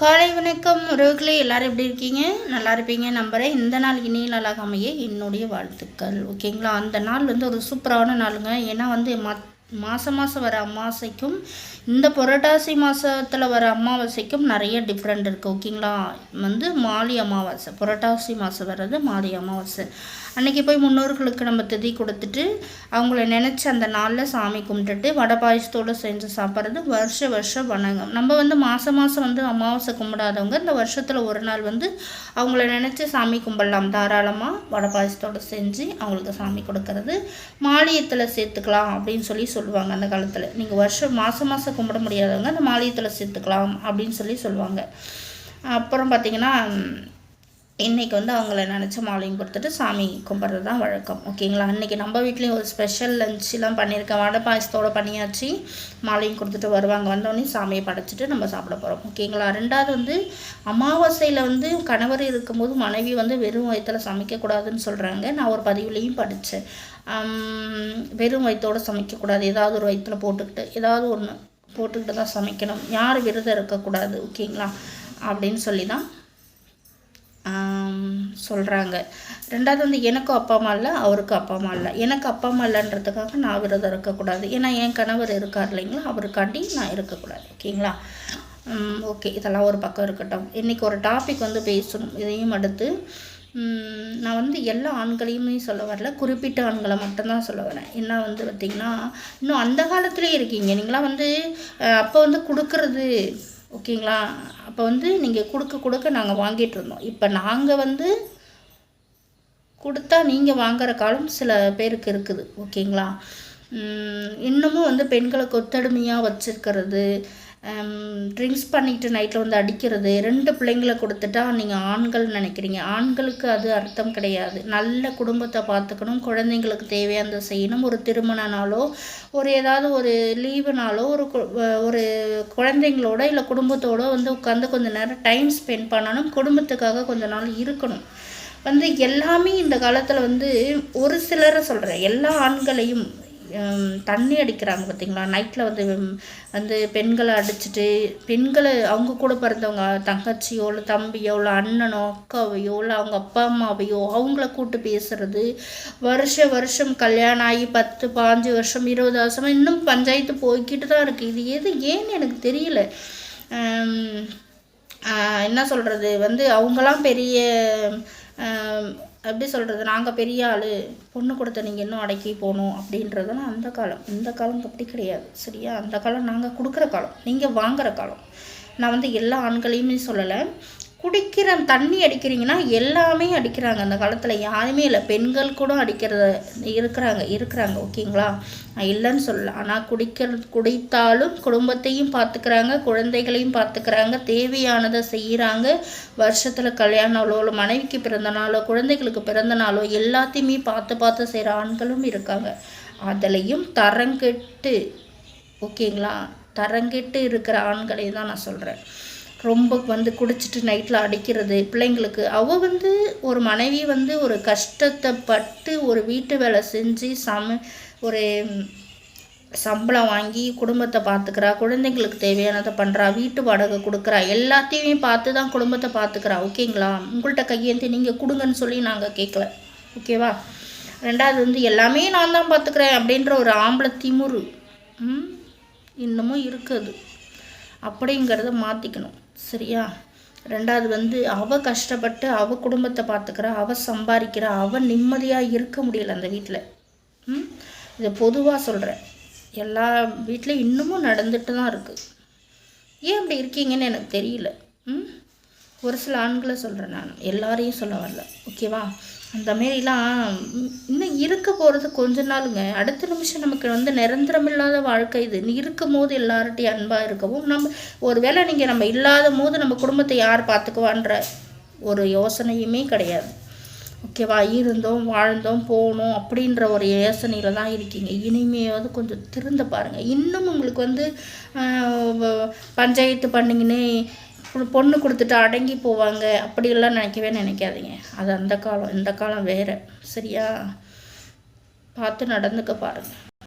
காலை வணக்கம் உறவுகளே எல்லாரும் எப்படி இருக்கீங்க? நல்லா இருப்பீங்க நம்புகிறேன் இந்த நாள் இனிய நாளாக அமைய என்னுடைய வாழ்த்துக்கள். ஓகேங்களா? அந்த நாள் வந்து ஒரு சூப்பரான நாளுங்க. ஏன்னா வந்து மத் மாதம் மாதம் வர அமாவாசைக்கும் இந்த புரட்டாசி மாதத்தில் வர அமாவாசைக்கும் நிறைய டிஃப்ரெண்ட் இருக்குது ஓகேங்களா? வந்து மாலி அமாவாசை புரட்டாசி மாதம் வர்றது மாலி அமாவாசை. அன்றைக்கி போய் முன்னோர்களுக்கு நம்ம திதி கொடுத்துட்டு அவங்கள நினச்சி அந்த நாளில் சாமி கும்பிட்டுட்டு வடை பாயசத்தோடு செஞ்சு சாப்பிட்றது வருஷ வருஷம் வணங்கம். நம்ம வந்து மாதம் மாதம் வந்து அமாவாசை கும்பிடாதவங்க இந்த வருஷத்தில் ஒரு நாள் வந்து அவங்கள நினச்சி சாமி கும்பிடலாம். தாராளமாக வடை பாயசத்தோடு செஞ்சு அவங்களுக்கு சாமி கொடுக்கறது மாலியத்தில் சேர்த்துக்கலாம் அப்படின்னு சொல்லி சொல்லுவாங்க அந்த காலத்தில். நீங்கள் வருஷம் மாதம் மாதம் கும்பிட முடியாதவங்க அந்த மாலியத்தில் சேர்த்துக்கலாம் அப்படின்னு சொல்லி சொல்லுவாங்க. அப்புறம் பார்த்திங்கன்னா இன்றைக்கி வந்து அவங்கள நினச்ச மாலையும் கொடுத்துட்டு சாமி கும்பிட்றது தான் வழக்கம் ஓகேங்களா? அன்றைக்கி நம்ம வீட்லேயும் ஒரு ஸ்பெஷல் லஞ்செலாம் பண்ணியிருக்கேன். வடை பாயசத்தோடு பண்ணியாச்சு. மாலையும் கொடுத்துட்டு வருவாங்க. வந்தோடனே சாமியை படைச்சிட்டு நம்ம சாப்பிட போகிறோம் ஓகேங்களா? ரெண்டாவது வந்து அமாவாசையில் வந்து கணவர் இருக்கும்போது மனைவி வந்து வெறும் வயிற்றில் சமைக்கக்கூடாதுன்னு சொல்கிறாங்க நான் ஒரு பதிவுலேயும் படித்தேன் வெறும் வயிற்றோடு சமைக்கக்கூடாது ஏதாவது ஒரு வயிற்றில் போட்டுக்கிட்டு ஏதாவது ஒன்று போட்டுக்கிட்டு தான் சமைக்கணும். யார் விரதம் இருக்கக்கூடாது ஓகேங்களா? அப்படின்னு சொல்லி தான் சொல்கிறாங்க ரெண்டாவது வந்து எனக்கும் அப்பா அம்மா இல்லை அவருக்கும் அப்பா அம்மா இல்லை. எனக்கு அப்பா அம்மா இல்லைன்றதுக்காக நான் விரதம் இருக்கக்கூடாது. ஏன்னா என் கணவர் இருக்கார் இல்லைங்களா? அவருக்காண்டி நான் இருக்கக்கூடாது. ஓகேங்களா? ஓகே. இதெல்லாம் ஒரு பக்கம் இருக்கட்டும். இன்றைக்கி ஒரு டாபிக் வந்து பேசணும். இதையும் அடுத்து நான் வந்து எல்லா ஆண்களையுமே சொல்ல வரல. குறிப்பிட்ட ஆண்களை மட்டும்தான் சொல்ல வரேன். என்ன வந்து பார்த்திங்கன்னா இன்னும் அந்த காலத்துலேயே இருக்கீங்க. நீங்களாம் வந்து அப்போ வந்து கொடுக்குறது ஓகேங்களா? அப்போ வந்து நீங்கள் கொடுக்க கொடுக்க நாங்கள் வாங்கிட்டு இருந்தோம். இப்போ நாங்கள் வந்து கொடுத்தா நீங்கள் வாங்குகிற காலம் சில பேருக்கு இருக்குது. ஓகேங்களா? இன்னமும் வந்து பெண்களை கொத்தடிமையாக வச்சுருக்கிறது ட்ரிங்க்ஸ் பண்ணிட்டு நைட்டில் வந்து அடிக்கிறது. ரெண்டு பிள்ளைங்களை கொடுத்துட்டா நீங்கள் ஆண்கள் நினைக்கிறீங்க. ஆண்களுக்கு அது அர்த்தம் கிடையாது. நல்ல குடும்பத்தை பார்த்துக்கணும். குழந்தைங்களுக்கு தேவையானதை செய்யணும். ஒரு திருமண நாளோ ஒரு ஏதாவது ஒரு லீவுனாலோ ஒரு ஒரு குழந்தைங்களோட இல்லை குடும்பத்தோட வந்து உட்காந்து கொஞ்சம் நேரம் டைம் ஸ்பெண்ட் பண்ணணும். குடும்பத்துக்காக கொஞ்ச நாள் இருக்கணும். வந்து எல்லாமே இந்த காலத்தில் வந்து ஒரு சிலரை சொல்கிறேன் எல்லா ஆண்களையும் தண்ணி அடிக்கிறாங்க பார்த்தீங்களா? நைட்டில் வந்து வந்து பெண்களை அடிச்சுட்டு பெண்களை அவங்க கூட பிறந்தவங்க தங்கச்சியோ இல்லை தம்பியோ இல்லை அண்ணனோ அக்காவையோ இல்லை அவங்க அப்பா அம்மாவையோ அவங்கள கூட்டு பேசுறது. வருஷ வருஷம் கல்யாணம் ஆகி பத்து பாஞ்சு வருஷம் இருபது வருஷம் இன்னும் பஞ்சாயத்து போய்கிட்டு தான் இருக்குது இது எது ஏன்னு எனக்கு தெரியல. என்ன சொல்கிறது வந்து அவங்களாம் பெரிய எப்படி சொல்கிறது நாங்கள் பெரிய ஆள் பொண்ணு கொடுத்த நீங்கள் இன்னும் அடக்கி போகணும் அப்படின்றதெல்லாம் அந்த காலம். இந்த காலம் அப்படி கிடையாது சரியா? அந்த காலம் நாங்கள் கொடுக்குற காலம் நீங்கள் வாங்குகிற காலம். நான் வந்து எல்லா ஆண்களையுமே சொல்லலை. குடிக்கிற தண்ணி அடிக்கிறீங்கன்னா எல்லாமே அடிக்கிறாங்க அந்த காலத்தில். யாருமே இல்லை. பெண்கள் கூட அடிக்கிறத இருக்கிறாங்க இருக்கிறாங்க. ஓகேங்களா? நான் இல்லைன்னு சொல்லல. ஆனால் குடிக்கிறது குடித்தாலும் குடும்பத்தையும் பார்த்துக்கிறாங்க குழந்தைகளையும் பார்த்துக்கிறாங்க தேவையானதை செய்கிறாங்க வருஷத்தில் கல்யாணம் இல்லை மனைவிக்கு பிறந்த நாளோ குழந்தைகளுக்கு பிறந்த நாளோ எல்லாத்தையுமே பார்த்து பார்த்து செய்கிற ஆண்களும் இருக்காங்க. அதுலேயும் தரங்கெட்டு ஓகேங்களா? தரங்கெட்டு இருக்கிற ஆண்களை தான் நான் சொல்கிறேன் ரொம்ப வந்து குடிச்சிட்டு நைட்டில் அடிக்கிறது பிள்ளைங்களுக்கு. அவள் வந்து ஒரு மனைவி வந்து ஒரு கஷ்டத்தை பட்டு ஒரு வீட்டு வேலை செஞ்சு சம ஒரு சம்பளம் வாங்கி குடும்பத்தை பார்த்துக்கிறா குழந்தைங்களுக்கு தேவையானதை பண்ணுறா வீட்டு வாடகை கொடுக்குறா எல்லாத்தையுமே பார்த்து தான் குடும்பத்தை பார்த்துக்கிறா ஓகேங்களா உங்கள்கிட்ட கையேந்தி நீங்கள் கொடுங்கன்னு சொல்லி நாங்கள் கேட்கல ஓகேவா ரெண்டாவது வந்து எல்லாமே நான் தான் பார்த்துக்கிறேன் அப்படின்ற ஒரு ஆம்பளை திமுரு. இன்னமும் இருக்குது. அப்படிங்கிறத மாற்றிக்கணும் சரியா? ரெண்டாவது வந்து அவள் கஷ்டப்பட்டு அவள் குடும்பத்தை பார்த்துக்கிறா அவள் சம்பாதிக்கிறா அவள் நிம்மதியாக இருக்க முடியல அந்த வீட்டில் ம்? இதை பொதுவாக சொல்கிறேன் எல்லா வீட்லேயும் இன்னமும் நடந்துட்டு தான் இருக்குது ஏன் அப்படி இருக்கீங்கன்னு எனக்கு தெரியல. ம்? ஒரு சில ஆண்களை சொல்கிறேன் நான். எல்லாரையும் சொல்ல வரல. ஓகேவா? அந்த மாரிலாம் இன்னும் இருக்க போகிறது கொஞ்ச நாளுங்க. அடுத்த நிமிஷம் நமக்கு வந்து நிரந்தரம் இல்லாத வாழ்க்கை இது. இருக்கும் போது எல்லார்ட்டையும் அன்பாக இருக்கவும் நம்ம ஒரு வேளை நீங்கள் நம்ம இல்லாத போது நம்ம குடும்பத்தை யார் பார்த்துக்குவான்ற ஒரு யோசனையுமே கிடையாது. ஓகேவா? இருந்தோம் வாழ்ந்தோம் போகணும் அப்படின்ற ஒரு யோசனையில் தான் இருக்கீங்க. இனிமையாவது கொஞ்சம் திருந்த பாருங்கள் இன்னும் உங்களுக்கு வந்து பஞ்சாயத்து பண்ணிங்கன்னு பொண்ணு கொடுத்துட்டு அடங்கி போவாங்க. அப்படியெல்லாம் நினைக்கவே நினைக்காதீங்க. அது அந்த காலம் இந்த காலம் வேறு. சரியா? பார்த்து நடந்துக்க பாருங்கள்